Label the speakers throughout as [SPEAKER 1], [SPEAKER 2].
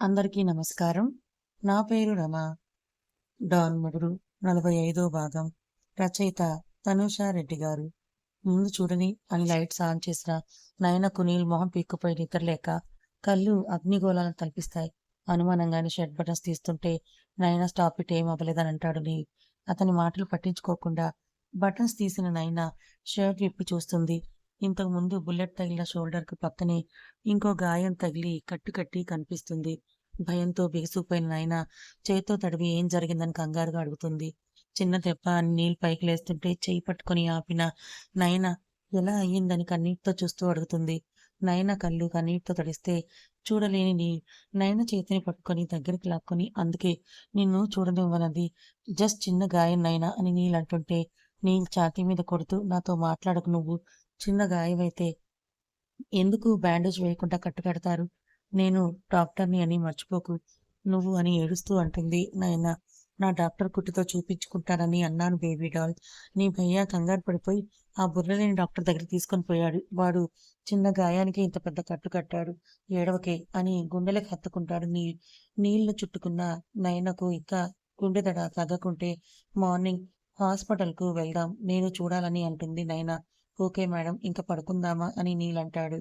[SPEAKER 1] అందరికీ నమస్కారం. నా పేరు రమ. డాన్ మొగుడు నలభై ఐదో భాగం. రచయిత తనుషా రెడ్డి గారు. ముందు చూడని అని లైట్స్ ఆన్ చేసిన నయన కునీల్ మొహం పీక్కుపోయి నిద్రలేక కళ్ళు అగ్నిగోళాలను తలపిస్తాయి. అనుమానంగానే షర్ట్ బటన్స్ తీస్తుంటే నయన స్టాప్ ఇట్ ఏం అవ్వలేదని అంటాడు నీ అతని మాటలు పట్టించుకోకుండా బటన్స్ తీసిన నయన షర్ట్ విప్పి చూస్తుంది. ఇంతకు ముందు బుల్లెట్ తగిలిన షోల్డర్కి పక్కనే ఇంకో గాయం తగిలి కట్టు కట్టి కనిపిస్తుంది. భయంతో బిగుసుకుపోయిన నాయన చేతితో తడివి ఏం జరిగిందని కంగారుగా అడుగుతుంది. చిన్న దెబ్బ అని నీళ్ళు పైకి లేస్తుంటే చేయి పట్టుకొని ఆపిన నయన ఎలా అయ్యిందని కన్నీటితో చూస్తూ అడుగుతుంది. నయన కళ్ళు కన్నీటితో తడిస్తే చూడలేని నీ నయన చేతిని పట్టుకొని దగ్గరికి లాక్కొని అందుకే నిన్ను చూడనివ్వనది. జస్ట్ చిన్న గాయం నయన అని నీళ్ళు అంటుంటే నీళ్ళు ఛాతీ మీద కొడుతూ నాతో మాట్లాడకు నువ్వు. చిన్న గాయమైతే ఎందుకు బ్యాండేజ్ వేయకుండా కట్టుకడతారు నేను డాక్టర్ని అని మర్చిపోకు. నువ్వు అని ఏడుస్తూ అంటుంది నాయన. నా డాక్టర్ కుట్టుతో చూపించుకుంటానని అన్నాను బేబీ డాల్. నీ భయ్యా కంగారు పడిపోయి ఆ బుర్రలేని డాక్టర్ దగ్గర తీసుకొని పోయాడు. వాడు చిన్న గాయానికి ఇంత పెద్ద కట్టు కట్టాడు. ఏడవకే అని గుండెలకు హత్తుకుంటాడు నీ నీళ్ళు చుట్టుకున్న నయనకు ఇంకా గుండె దడ తగ్గకుంటే మార్నింగ్ హాస్పిటల్కు వెళ్దాం. నేను చూడాలని అంటుంది నయన. ఓకే మేడం ఇంకా పడుకుందామా? అని నీల్ అంటాడు.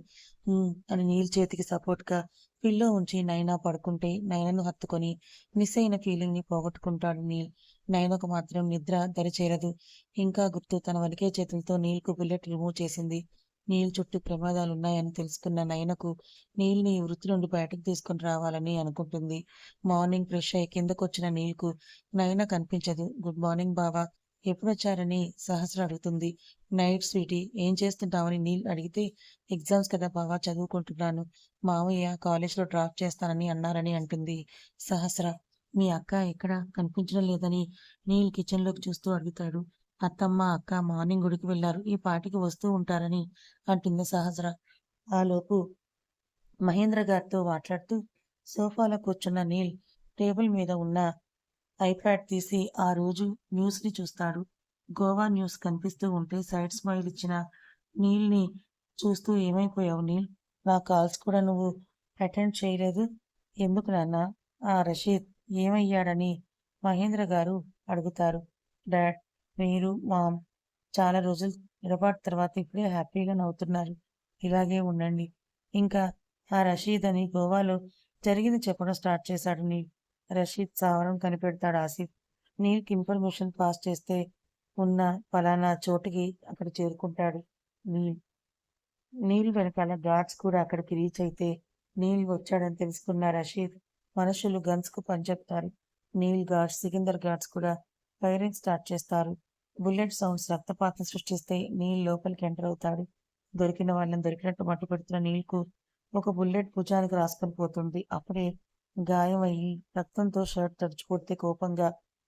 [SPEAKER 1] అని నీల్ చేతికి సపోర్ట్గా పిల్లో ఉంచి నైనా పడుకుంటే నైనను హత్తుకొని మిస్ అయిన ఫీలింగ్ని పోగొట్టుకుంటాడు నీల్. నయనకు మాత్రం నిద్ర దరిచేరదు. ఇంకా గుర్తు తన వలికే చేతులతో నీల్కు బుల్లెట్ రిమూవ్ చేసింది. నీల్ చుట్టూ ప్రమాదాలు ఉన్నాయని తెలుసుకున్న నయనకు నీల్ని వృత్తి నుండి బయటకు తీసుకుని రావాలని అనుకుంటుంది. మార్నింగ్ ఫ్రెష్ అయ్యి కిందకొచ్చిన నీల్కు నయన కనిపించదు. గుడ్ మార్నింగ్ బావా. ఎప్పుడొచ్చారని సహస్ర అడుగుతుంది. నైట్ స్వీటీ ఏం చేస్తుంటావని నీల్ అడిగితే ఎగ్జామ్స్ కదా బాగా చదువుకుంటున్నాను. మావయ్య కాలేజ్లో డ్రాప్ చేస్తానని అన్నారని అంటుంది సహస్ర. మీ అక్క ఎక్కడ? కనిపించడం లేదని నీల్ కిచెన్లోకి చూస్తూ అడుగుతాడు. అత్తమ్మ అక్క మార్నింగ్ గుడికి వెళ్ళారు ఈ పాటికి వస్తూ ఉంటారని అంటుంది సహస్ర. ఆలోపు మహేంద్ర గారితో మాట్లాడుతూ సోఫాలో కూర్చున్న నీల్ టేబుల్ మీద ఉన్న ఐప్యాడ్ తీసి ఆ రోజు న్యూస్ని చూస్తాడు. గోవా న్యూస్ కనిపిస్తూ ఉంటే సైడ్ స్మైల్ ఇచ్చిన నీల్ని చూస్తూ ఏమైపోయావు నీల్? నా కాల్స్ కూడా నువ్వు అటెండ్ చేయలేదు. ఎందుకు నాన్న? ఆ రషీద్ ఏమయ్యాడని మహేంద్ర గారు అడుగుతారు. డాడ్ మీరు మామ్ చాలా రోజులు నిరపాటు తర్వాత ఇప్పుడే హ్యాపీగా నవ్వుతున్నారు. ఇలాగే ఉండండి. ఇంకా ఆ రషీద్ అని గోవాలో జరిగింది చెప్పడం స్టార్ట్ చేశాడు నీల్. రషీద్ సావరం కనిపెడతాడు ఆసిఫ్. నీకు ఇన్ఫర్మేషన్ పాస్ చేస్తే ఉన్న ఫలానా చోటుకి అక్కడ చేరుకుంటాడు నీల్. నీల్ వెనకాల గార్డ్స్ కూడా అక్కడికి రీచ్ అయితే నీల్ వచ్చాడని తెలుసుకున్న రషీద్ మనుషులు గన్స్కు పనిచెప్తారు నీల్ గార్డ్స్ సికిందర్ గార్డ్స్ కూడా ఫైరింగ్ స్టార్ట్ చేస్తారు. బుల్లెట్ సౌండ్స్ రక్తపాతం సృష్టిస్తే నీల్ లోపలికి ఎంటర్ అవుతాడు. దొరికిన వాళ్ళని దొరికినట్టు మట్టు పెడుతున్న నీల్కు ఒక బుల్లెట్ భుజానికి రాసుకొని పోతుంది. అప్పుడే గాయం రక్తంతో షర్ట్ తడుచుకొడితే కోపంగా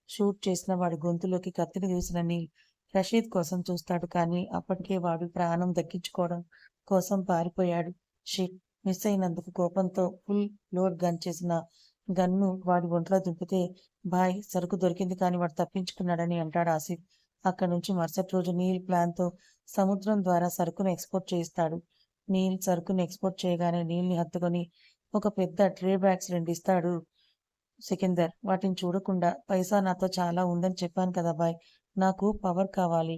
[SPEAKER 1] షూట్ చేసిన వాడి గొంతులోకి కత్తిని దూసిన నీల్ రషీద్ కోసం చూస్తాడు కానీ అప్పటికే వాడు ప్రాణం దక్కించుకోవడం కోసం పారిపోయాడు. షిట్ మిస్ అయినందుకు కోపంతో ఫుల్ లోడ్ గన్ చేసిన గన్ను వాడి ఒంట్లో దింపితే బాయ్ సరుకు దొరికింది కానీ వాడు తప్పించుకున్నాడని అంటాడు ఆసిఫ్. అక్కడి నుంచి మరుసటి రోజు నీల్ ప్లాన్తో సముద్రం ద్వారా సరుకును ఎక్స్పోర్ట్ చేయిస్తాడు. నీల్ సరుకును ఎక్స్పోర్ట్ చేయగానే నీల్ని హత్తుకొని ఒక పెద్ద ట్రే బ్యాగ్స్ రెండు ఇస్తాడు సికిందర్. వాటిని చూడకుండా పైసా నాతో చాలా ఉందని చెప్పాను కదా బాయ్. నాకు పవర్ కావాలి.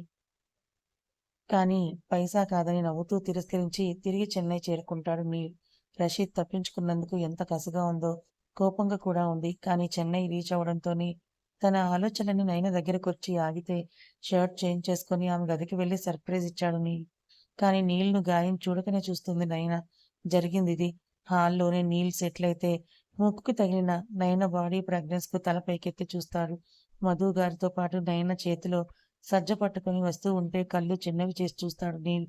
[SPEAKER 1] కానీ పైసా కాదని నవ్వుతూ తిరస్కరించి తిరిగి చెన్నై చేరుకుంటాడు నీల్. రషీద్ తప్పించుకున్నందుకు ఎంత కసిగా ఉందో కోపంగా కూడా ఉంది. కానీ చెన్నై రీచ్ అవడంతోనే తన ఆలోచనని నైన దగ్గరకు వచ్చి ఆగితే షర్ట్ చేంజ్ చేసుకుని ఆమె గదికి వెళ్ళి సర్ప్రైజ్ ఇచ్చాడు నీల్. కానీ నీల్ను గాయం చూడకనే చూస్తుంది నైనా. జరిగింది ఇది హాల్లోనే నీల్ సెటిల్ అయితే ముక్కుకు తగిలిన నయన బాడీ ప్రెగ్నెన్స్కు తల పైకెత్తి చూస్తాడు. మధు గారితో పాటు నయన చేతిలో సజ్జ పట్టుకుని వస్తూ ఉంటే కళ్ళు చిన్నవి చేసి చూస్తాడు నీల్.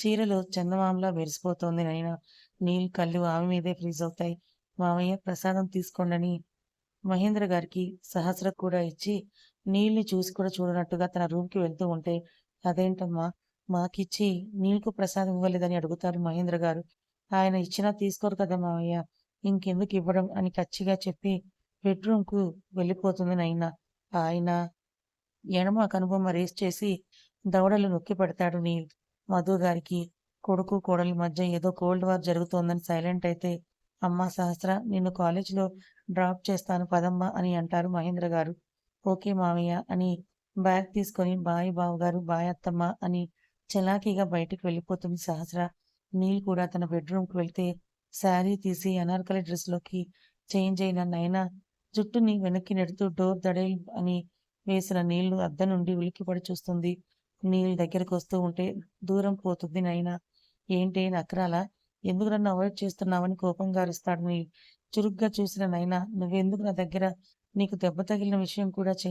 [SPEAKER 1] చీరలో చందమామలా మెరిసిపోతోంది నయన. నీల్ కళ్ళు ఆమె మీదే ఫ్రీజ్ అవుతాయి. మామయ్య ప్రసాదం తీసుకోండని మహేంద్ర గారికి సహస్ర కూడా ఇచ్చి నీల్ని చూసి కూడా చూడనట్టుగా తన రూమ్కి వెళ్తూ ఉంటే అదేంటమ్మా? మాకిచ్చి నీళ్ళకు ప్రసాదం ఇవ్వలేదని అడుగుతారు మహేంద్ర గారు. ఆయన ఇచ్చినా తీసుకోరు కదా మామయ్య ఇంకెందుకు ఇవ్వడం అని కచ్చిగా చెప్పి బెడ్రూమ్కు వెళ్ళిపోతుంది నైనా. ఆయన ఎడమ కనుబొమ్మ రేస్ చేసి దవడలు నొక్కి పెడతాడు నీల్. మధు గారికి కొడుకు కోడలి మధ్య ఏదో కోల్డ్ వార్ జరుగుతోందని సైలెంట్ అయితే అమ్మా సహస్ర నిన్ను కాలేజీలో డ్రాప్ చేస్తాను పదమ్మా అని అంటారు మహేంద్ర గారు. ఓకే మామయ్య అని బ్యాగ్ తీసుకొని బాయ్ బావగారు బాయ్ అత్తమ్మ అని చలాకీగా బయటకు వెళ్ళిపోతుంది సహస్ర. నీల్ కూడా తన బెడ్రూమ్కి వెళ్తే శారీ తీసి అనార్కలి డ్రెస్లోకి చేంజ్ అయిన నైనా జుట్టుని వెనక్కి నెడుతూ డోర్ దడేల్ అని వేసిన నీళ్ళు అద్దం నుండి ఉలిక్కిపడి చూస్తుంది. నీళ్ళు దగ్గరకు వస్తూ ఉంటే దూరం పోతుంది నైనా. ఏంటి నక్రాలా? ఎందుకు నన్ను అవాయిడ్ చేస్తున్నావని కోపంగా అరుస్తాడు నీ చురుగ్గా చూసిన నైనా నువ్వెందుకు నా దగ్గర? నీకు దెబ్బ తగిలిన విషయం కూడా చే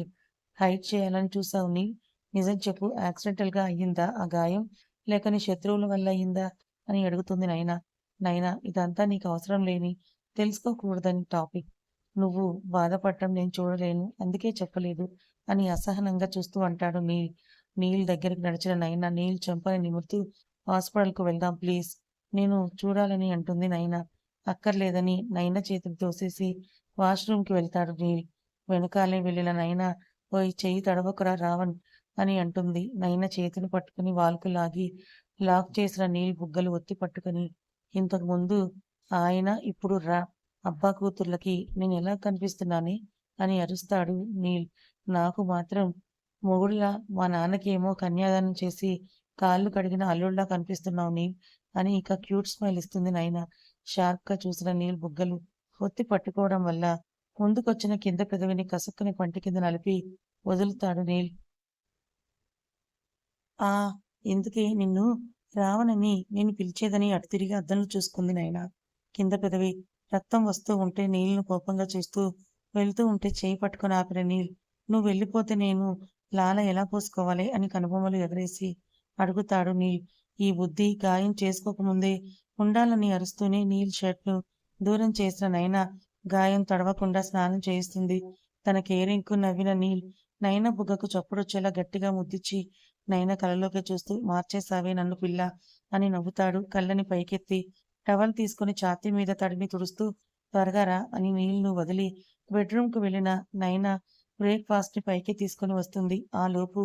[SPEAKER 1] హైట్ చేయాలని చూసావు నీ నిజం చెప్పు యాక్సిడెంటల్గా అయ్యిందా? ఆ గాయం లేక నీ శత్రువుల వల్ల అయ్యిందా? అని అడుగుతుంది నైనా. నైనా ఇదంతా నీకు అవసరం లేని తెలుసుకోకూడదని టాపిక్. నువ్వు బాధపడటం నేను చూడలేను అందుకే చెప్పలేదు అని అసహనంగా చూస్తూ అంటాడు నీల్. నీల్ దగ్గరికి నడిచిన నైనా నీల్ చెంపని నిమురుతూ హాస్పిటల్కు వెళ్దాం ప్లీజ్. నేను చూడాలని అంటుంది నైనా. అక్కర్లేదని నైనా చేతికి తోసేసి వాష్రూమ్కి వెళ్తాడు నీల్. వెనకాలే వెళ్ళిన నైనా పోయి చెయ్యి తడవకురా రావణ్ అని అంటుంది. నైనా చేతిని పట్టుకుని వాల్కు లాగి లాక్ చేసిన నీళ్ళు బుగ్గలు ఒత్తి పట్టుకుని ఇంతకు ముందు ఆయన ఇప్పుడు రా. అబ్బా కూతుర్లకి నేను ఎలా కనిపిస్తున్నానే అని అరుస్తాడు నీల్. నాకు మాత్రం మొగుడులా మా నాన్నకేమో కన్యాదానం చేసి కాళ్ళు కడిగిన అల్లుడిలా కనిపిస్తున్నావు నీల్ అని ఇక క్యూట్ స్మైల్ ఇస్తుంది నాయన. షార్ప్గా చూసిన నీల్ బుగ్గలు ఒత్తి పట్టుకోవడం వల్ల ముందుకొచ్చిన కింద పెదవిని కసుక్కుని పంటి కింద నలిపి వదులుతాడు నీల్. ఆ ఎందుకే నిన్ను రావణని నేను పిలిచేదని అటు తిరిగి అద్దంలో చూసుకుంది నాయన. కింద పెదవి రక్తం వస్తూ ఉంటే నీళ్ళను కోపంగా చూస్తూ వెళ్తూ ఉంటే చేయి పట్టుకుని ఆపిన నీల్ నువ్వు వెళ్ళిపోతే నేను లాల ఎలా పోసుకోవాలి? అని కనుబొమ్మలు ఎగరేసి అడుగుతాడు నీల్. ఈ బుద్ధి గాయం చేసుకోకముందే ఉండాలని అరుస్తూనే నీల్ షర్ట్ను దూరం చేసిన నైనా గాయం తడవకుండా స్నానం చేయిస్తుంది. తన కేరింగ్కు నవ్విన నీల్ నైనా బుగ్గకు చప్పుడొచ్చేలా గట్టిగా ముద్దిచ్చి నైనా కలలోకి చూస్తూ మార్చేసావే నన్ను పిల్ల అని నవ్వుతాడు. కళ్ళని పైకెత్తి టవల్ తీసుకుని ఛాతీ మీద తడిని తుడుస్తూ త్వరగా రా అని నీళ్ళు వదిలి బెడ్రూమ్కు వెళ్ళిన నైనా బ్రేక్ఫాస్ట్ని పైకి తీసుకుని వస్తుంది. ఆ లోపు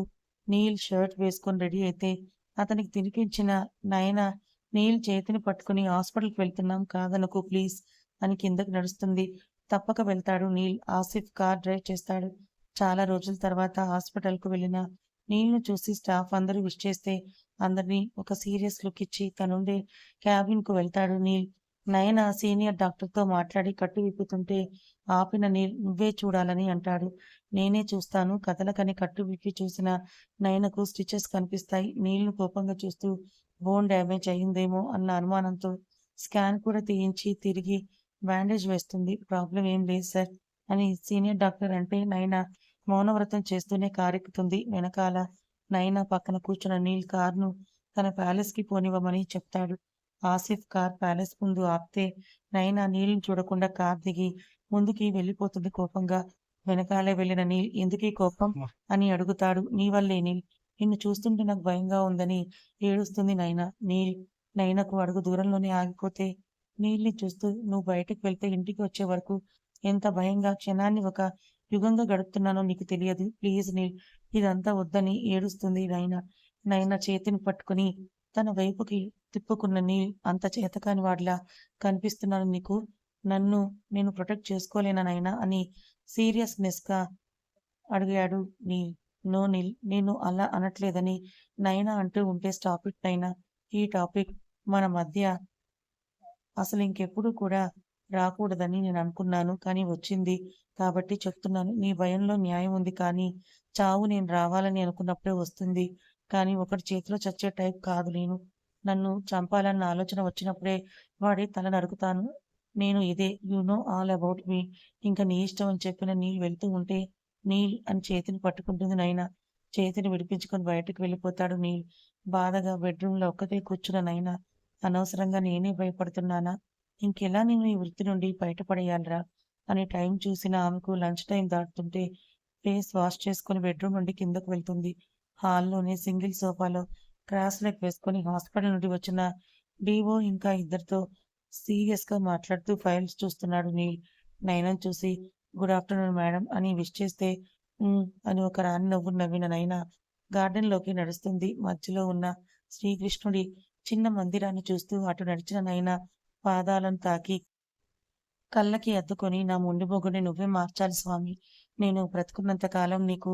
[SPEAKER 1] నీల్ షర్ట్ వేసుకొని రెడీ అయితే అతనికి తినిపించిన నైనా నీల్ చేతిని పట్టుకుని హాస్పిటల్కి వెళ్తున్నాం కాదనుకో ప్లీజ్ అని కిందకి నడుస్తుంది. తప్పక వెళ్తాడు నీల్. ఆసిఫ్ కార్ డ్రైవ్ చేస్తాడు. చాలా రోజుల తర్వాత హాస్పిటల్కు వెళ్ళిన నీళ్ళు చూసి స్టాఫ్ అందరూ విష్ చేస్తే అందరినీ ఒక సీరియస్ లుక్ ఇచ్చి తనుండే క్యాబిన్కు వెళ్తాడు నీల్. నయన సీనియర్ డాక్టర్తో మాట్లాడి కట్టు విప్పుతుంటే ఆపిన నీల్ నువ్వే చూడాలని అంటాడు. నేనే చూస్తాను. కథలకని కట్టు విప్పి చూసిన నయనకు స్టిచెస్ కనిపిస్తాయి. నీళ్ళు కోపంగా చూస్తూ బోన్ డ్యామేజ్ అయ్యిందేమో అన్న అనుమానంతో స్కాన్ కూడా తీయించి తిరిగి బ్యాండేజ్ వేస్తుంది. ప్రాబ్లం ఏం లేదు సార్ అని సీనియర్ డాక్టర్ అంటే నైనా మౌనవ్రతం చేస్తూనే కారెక్కుతుంది. వెనకాల నైనా పక్కన కూర్చున్న నీల్ కార్ను తన ప్యాలెస్కి పోనివ్వమని చెప్తాడు. ఆసిఫ్ కార్ ప్యాలెస్ ముందు ఆపితే నైనా నీళ్ళని చూడకుండా కార్ దిగి ముందుకి వెళ్ళిపోతుంది కోపంగా. వెనకాలే వెళ్ళిన నీల్ ఎందుకీ కోపం? అని అడుగుతాడు. నీ వల్లే నీల్. నిన్ను చూస్తుంటే నాకు భయంగా ఉందని ఏడుస్తుంది నైనా నీల్ నైనకు అడుగు దూరంలోనే ఆగిపోతే నీల్ని చూస్తూ నువ్వు బయటకు వెళ్తే ఇంటికి వచ్చే వరకు ఎంత భయంగా క్షణాన్ని ఒక యుగంగా గడుపుతున్నానో నీకు తెలియదు. ప్లీజ్ నీ ఇదంతా వద్దని ఏడుస్తుంది నైనా. నైనా చేతిని పట్టుకుని తన వైపుకి తిప్పుకున్న నీ అంత చేతకాని వాడిలా కనిపిస్తున్నాను నీకు. నన్ను నేను ప్రొటెక్ట్ చేసుకోలేనా నైనా అని సీరియస్నెస్గా అడిగాడు నీ. నో నీల్ నేను అలా అనట్లేదని నైనా అంటూ ఉంటే స్టాప్ ఇట్ నైనా. ఈ టాపిక్ మన మధ్య అసలు ఇంకెప్పుడు కూడా రాకూడదని నేను అనుకున్నాను కానీ వచ్చింది. కాబట్టి చెప్తున్నాను నీ భయంలో న్యాయం ఉంది కానీ చావు నేను రావాలని అనుకున్నప్పుడే వస్తుంది. కానీ ఒకటి చేతిలో చచ్చే టైప్ కాదు నేను. నన్ను చంపాలన్న ఆలోచన వచ్చినప్పుడే వాడి తల నరుకుతాను. నేను ఇదే you know all about me ఇంకా నీ ఇష్టం అని చెప్పిన నీళ్ళు వెళ్తూ ఉంటే నీల్ అని చేతిని పట్టుకుంటుంది నైనా. చేతిని విడిపించుకొని బయటకు వెళ్ళిపోతాడు నీల్. బాధగా బెడ్రూమ్లో ఒక్కతే కూర్చున్న నైనా. అనవసరంగా నేనే భయపడుతున్నానా? ఇంకెలా నేను ఈ వృత్తి నుండి బయటపడేయాలరా? అని టైం చూసిన ఆమెకు లంచ్ టైం దాటుతుంటే ఫేస్ వాష్ చేసుకుని బెడ్రూమ్ నుండి కిందకు వెళ్తుంది. హాల్లోనే సింగిల్ సోఫాలో క్రాస్ లెగ్ వేసుకుని హాస్పిటల్ నుండి వచ్చిన డివో ఇంకా ఇద్దరితో సీరియస్గా మాట్లాడుతూ ఫైల్స్ చూస్తున్నాడు నీల్. నైనా చూసి గుడ్ ఆఫ్టర్నూన్ మేడం అని విష్ చేస్తే అని ఒక రాణి నవ్వు నవ్విన నైనా గార్డెన్లోకి నడుస్తుంది. మధ్యలో ఉన్న శ్రీకృష్ణుడి చిన్న మందిరాన్ని చూస్తూ అటు నడిచిన నైనా పాదాలను తాకి కళ్ళకి అద్దుకొని నా మొండి మొగ్గుని నువ్వే మార్చాలి స్వామి. నేను బ్రతుకున్నంత కాలం నీకు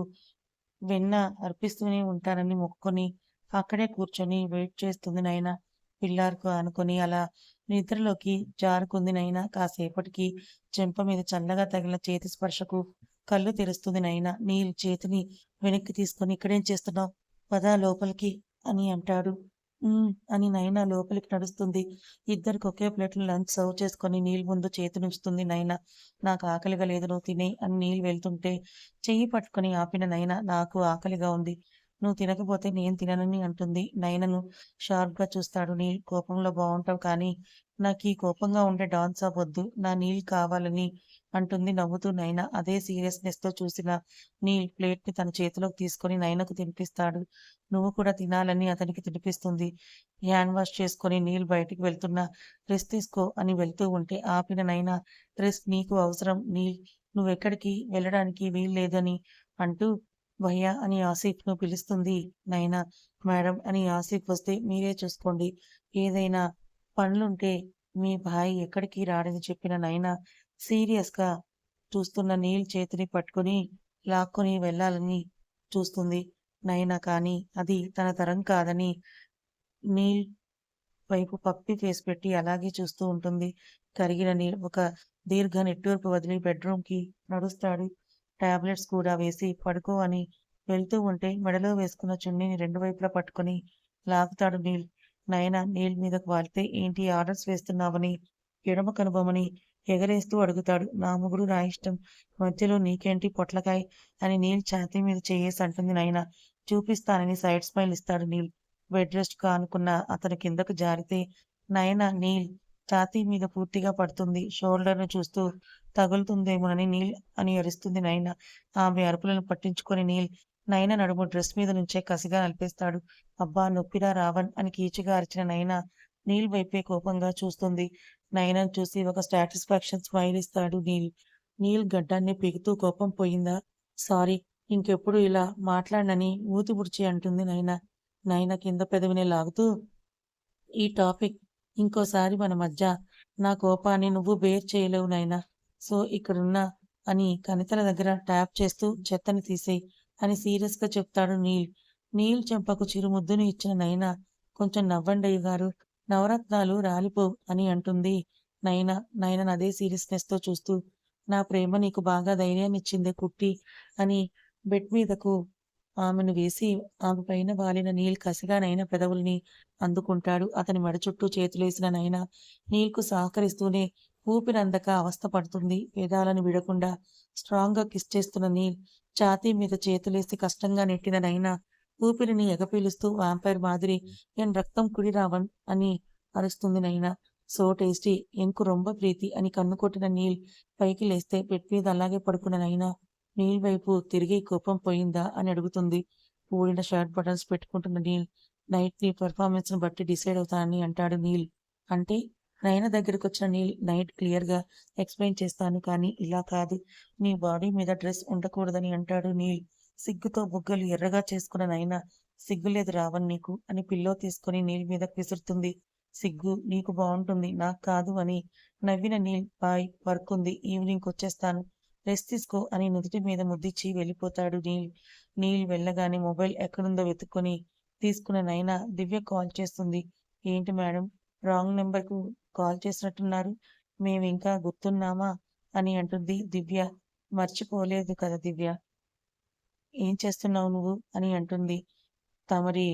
[SPEAKER 1] వెన్న అర్పిస్తూనే ఉంటానని మొక్కుకొని అక్కడే కూర్చొని వెయిట్ చేస్తుంది నైనా. పిల్లార్కు అనుకుని అలా నిద్రలోకి జారుకుంది నైనా. కాసేపటికి చెంప మీద చల్లగా తగిలిన చేతి స్పర్శకు కళ్ళు తెరుస్తుంది నైనా. నీ చేతిని వెనక్కి తీసుకొని ఇక్కడేం చేస్తున్నావు? పద లోపలికి అని అంటాడు. అని నైనా లోపలికి నడుస్తుంది. ఇద్దరికి ఒకే ప్లేట్‌లో లంచ్ సర్వ్ చేసుకొని నీళ్ళు ముందు చేతినిస్తుంది నైనా. నాకు ఆకలిగా లేదు నువ్వు తినే అని నీళ్ళు వెళ్తుంటే చెయ్యి పట్టుకొని ఆపిన నైనా నాకు ఆకలిగా ఉంది. నువ్వు తినకపోతే నేను తిననని అంటుంది. నైనను షార్ప్‌గా చూస్తాడు నీ కోపంలో బాగుంటావు కానీ నాకు ఈ కోపంగా ఉండే డాన్స్ సాబ్ వద్దు. నా నీళ్ళు కావాలని అంటుంది నవ్వుతూ నైనా. అదే సీరియస్నెస్తో చూసిన నీ ప్లేట్‌ని తన చేతిలోకి తీసుకొని నైనకు తినిపిస్తాడు. నువ్వు కూడా తినాలని అతనికి తినిపిస్తుంది. హ్యాండ్ వాష్ చేసుకొని నీళ్ళు బయటికి వెళ్తున్నా రెస్ట్ తీసుకో అని వెళ్తూ ఉంటే ఆపిన నైనా రెస్ట్ నీకు అవసరం నీల్. నువ్వెక్కడికి వెళ్ళడానికి వీలు లేదని అంటూ భయ్యా అని ఆసిఫ్‌ను పిలుస్తుంది నైనా. మేడం అని ఆసిఫ్ వస్తే మీరే చూసుకోండి. ఏదైనా పనులుంటే మీ భాయ్ ఎక్కడికి రాడని చెప్పిన నైనా సీరియస్‌గా చూస్తున్న నీల్ చేతిని పట్టుకొని లాక్కుని వెళ్ళాలని చూస్తుంది నైనా. కానీ అది తన తరం కాదని నీల్ వైపు పప్పి ఫేస్ పెట్టి అలాగే చూస్తూ ఉంటుంది. కరిగిన నీల్ ఒక దీర్ఘ నెట్వర్క్ వదిలి బెడ్‌రూమ్‌కి నడుస్తాడు. టాబ్లెట్స్ కూడా వేసి పడుకో అని వెళ్తూ ఉంటే మెడలో వేసుకున్న చున్నీని రెండు వైపులా పట్టుకొని లాగుతాడు నీల్. నయన నీల్ మీదకు వాలితే ఏంటి ఆర్డర్స్ వేస్తున్నావని ఎడమ కనుబొమని ఎగరేస్తూ అడుగుతాడు. నా నా ఇష్టం. మధ్యలో నీకేంటి పొట్లకాయ అని నీల్ ఛాతీ మీద చేయేసి అంటుంది నయన. చూపిస్తానని సైడ్ స్మైల్ ఇస్తాడు నీల్. బెడ్ రెస్ట్ కానుకున్న అతను కిందకు జారితే నయన నీల్ ఛాతీ మీద పూర్తిగా పడుతుంది. షోల్డర్‌ను చూస్తూ తగులుతుందేమోనని నీల్ అని అరుస్తుంది నయన. ఆమె అరుపులను పట్టించుకొని నీల్ నయన నడుము డ్రెస్ మీద నుంచే కసిగా నలిపేస్తాడు. అబ్బా! నొప్పిరా రావణ్ అని కీచుగా అరిచిన నయన నీల్ వైపే కోపంగా చూస్తుంది. నయనను చూసి ఒక సాటిస్ఫాక్షన్ స్మైల్ ఇస్తాడు నీల్. నీల్ గడ్డాన్ని పీకుతూ కోపం పోయిందా? సారీ. ఇంకెప్పుడు ఇలా మాట్లాడనని మూతి అంటుంది నయన. నయన కింద పెదవిని లాగుతూ ఈ టాపిక్ ఇంకోసారి మన మధ్య నా కోపాన్ని నువ్వు బేర్ చేయలేవు నైనా సో ఇక్కడున్నా అని కణితల దగ్గర ట్యాప్ చేస్తూ చెత్తని తీసేయ్ అని సీరియస్‌గా చెప్తాడు నీల్. నీల్ చెంపకు చిరుముద్దును ఇచ్చిన నయన కొంచెం నవ్వండయ్య గారు. నవరత్నాలు రాలిపో అని అంటుంది నయన. నైనా అదే సీరియస్‌నెస్‌తో చూస్తూ నా ప్రేమ నీకు బాగా ధైర్యాన్నిచ్చిందే కుట్టి అని బెడ్ మీదకు ఆమెను వేసి ఆమె పైన వాలిన నీల్ కసిగా నయన పెదవుల్ని అందుకుంటాడు. అతని మెడ చుట్టూ చేతులేసిన నయన నీల్‌కు సహకరిస్తూనే ఊపిరందక అవస్థ పడుతుంది. వేదాలను విడకుండా స్ట్రాంగ్‌గా కిస్ చేస్తున్న నీల్ ఛాతీ మీద చేతులేసి కష్టంగా నెట్టిన నైనా ఊపిరిని ఎగపీలుస్తూ వాంపైర్ మాదిరి ఎన్ రక్తం కుడి రావణ్ అని అరుస్తుంది నయన. సో టేస్టీ ఎంకు రొంబ ప్రీతి అని కన్ను కొట్టిన నీల్ పైకి లేస్తే బెడ్ మీద అలాగే పడుకున్న నయన నీల్ వైపు తిరిగి కోపం పోయిందా అని అడుగుతుంది. ఊడిన షర్ట్ బటన్స్ పెట్టుకుంటున్న నీల్ నైట్ నీ పెర్ఫార్మెన్స్‌ని బట్టి డిసైడ్ అవుతానని అంటాడు నీల్. అంటే నయన దగ్గరకొచ్చిన నీల్ నైట్ క్లియర్‌గా ఎక్స్‌ప్లెయిన్ చేస్తాను కానీ ఇలా కాదు. నీ బాడీ మీద డ్రెస్ ఉండకూడదని అంటాడు నీల్. సిగ్గుతో బుగ్గలు ఎర్రగా చేసుకున్న నైనా సిగ్గులేదు రావణ్ నీకు అని పిల్లో తీసుకొని నీల్ మీద విసురుతుంది. సిగ్గు నీకు బాగుంటుంది నాకు కాదు అని నవ్విన నీల్ బాయ్ వర్క్ ఉంది ఈవినింగ్కి వచ్చేస్తాను రెస్ట్ తీసుకో అని నుదుటి మీద ముద్దిచ్చి వెళ్ళిపోతాడు నీల్. నీల్ వెళ్ళగానే మొబైల్ ఎక్కడుందో వెతుక్కొని తీసుకున్న నైనా దివ్య కాల్ చేస్తుంది. ఏంటి మేడం రాంగ్ నెంబర్‌కు కాల్ చేసినట్టున్నారు. మేము ఇంకా గుర్తున్నామా? అని అంటుంది దివ్య. మర్చిపోలేదు కదా దివ్య. ఏం చేస్తున్నావు నువ్వు? అని అంటుంది. తమరి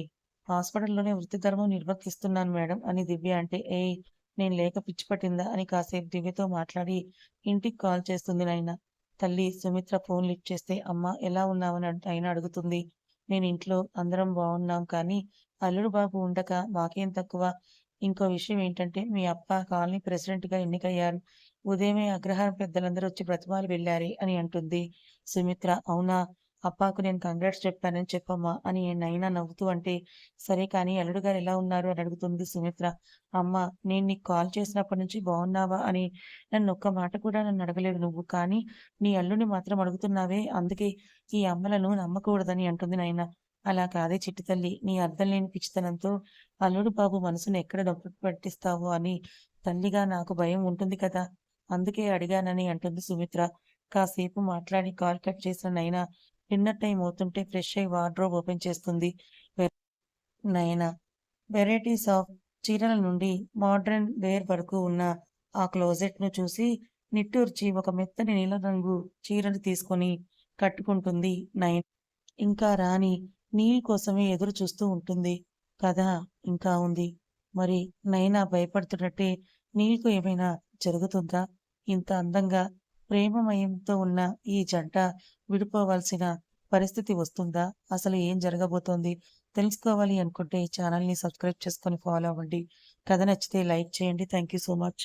[SPEAKER 1] హాస్పిటల్‌లోనే వృత్తి ధర్మం నిర్వర్తిస్తున్నాను మేడం అని దివ్య అంటే ఏయ్! నేను లేక పిచ్చి పట్టిందా? అని కాసేపు దివ్యతో మాట్లాడి ఇంటికి కాల్ చేస్తుంది నాయన తల్లి సుమిత్ర ఫోన్ లిఫ్ట్ చేస్తే అమ్మా ఎలా ఉన్నావని ఆయన అడుగుతుంది. నేను ఇంట్లో అందరం బాగున్నాం కానీ అల్లుడు బాబు ఉండక మాకేం తక్కువ. ఇంకో విషయం ఏంటంటే మీ అప్ప కాలనీ ప్రెసిడెంట్‌గా ఎన్నికయ్యారు. ఉదయమే అగ్రహారం పెద్దలందరూ వచ్చి బ్రతిమాలు వెళ్ళారే అని అంటుంది. సుమిత్ర అవునా! అప్పాకు నేను కంగ్రాట్స్ చెప్పానని చెప్పమ్మా అని నైనా నవ్వుతూ అంటే సరే కానీ అల్లుడు గారు ఎలా ఉన్నారు? అని అడుగుతుంది సుమిత్ర. అమ్మా నేను నీకు కాల్ చేసినప్పటి నుంచి బాగున్నావా అని నన్ను ఒక్క మాట కూడా నన్ను అడగలేదు నువ్వు. కానీ నీ అల్లుడిని మాత్రం అడుగుతున్నావే అందుకే ఈ అమ్మలను నమ్మకూడదని అంటుంది నైనా అలా కాదే చిట్టి తల్లి. నీ అర్థం లేని పిచ్చితనంతో అల్లుడు బాబు మనసును ఎక్కడ డబ్బు పట్టిస్తావు అని తల్లిగా నాకు భయం ఉంటుంది కదా! అందుకే అడిగానని అంటుంది సుమిత్ర. కాసేపు మాట్లాడి కాల్ కట్ చేసిన నైనా డిన్నర్ టైం అవుతుంటే ఫ్రెష్ అయ్యి వార్డ్రోబ్ ఓపెన్ చేస్తుంది. నైనా నయన వెరైటీస్ ఆఫ్ చీరల నుండి మోడ్రన్ వేర్ వరకు ఉన్న ఆ క్లోజెట్‌ను చూసి నిట్టూర్చి ఒక మెత్తని నీలం రంగు చీరను తీసుకొని కట్టుకుంటుంది నయన. ఇంకా రాని నీల్ కోసమే ఎదురు చూస్తూ ఉంటుంది. కథ ఇంకా ఉంది. మరి నైనా భయపడుతున్నట్టే నీల్‌కు ఏమైనా జరుగుతుందా? ఇంత అందంగా, ప్రేమమయంతో ఉన్న ఈ జంట విడిపోవాల్సిన పరిస్థితి వస్తుందా? అసలు ఏం జరగబోతోంది? తెలుసుకోవాలి అనుకుంటే ఛానల్‌ని సబ్స్క్రైబ్ చేసుకొని ఫాలో అవ్వండి. కథ నచ్చితే లైక్ చేయండి. Thank you so much.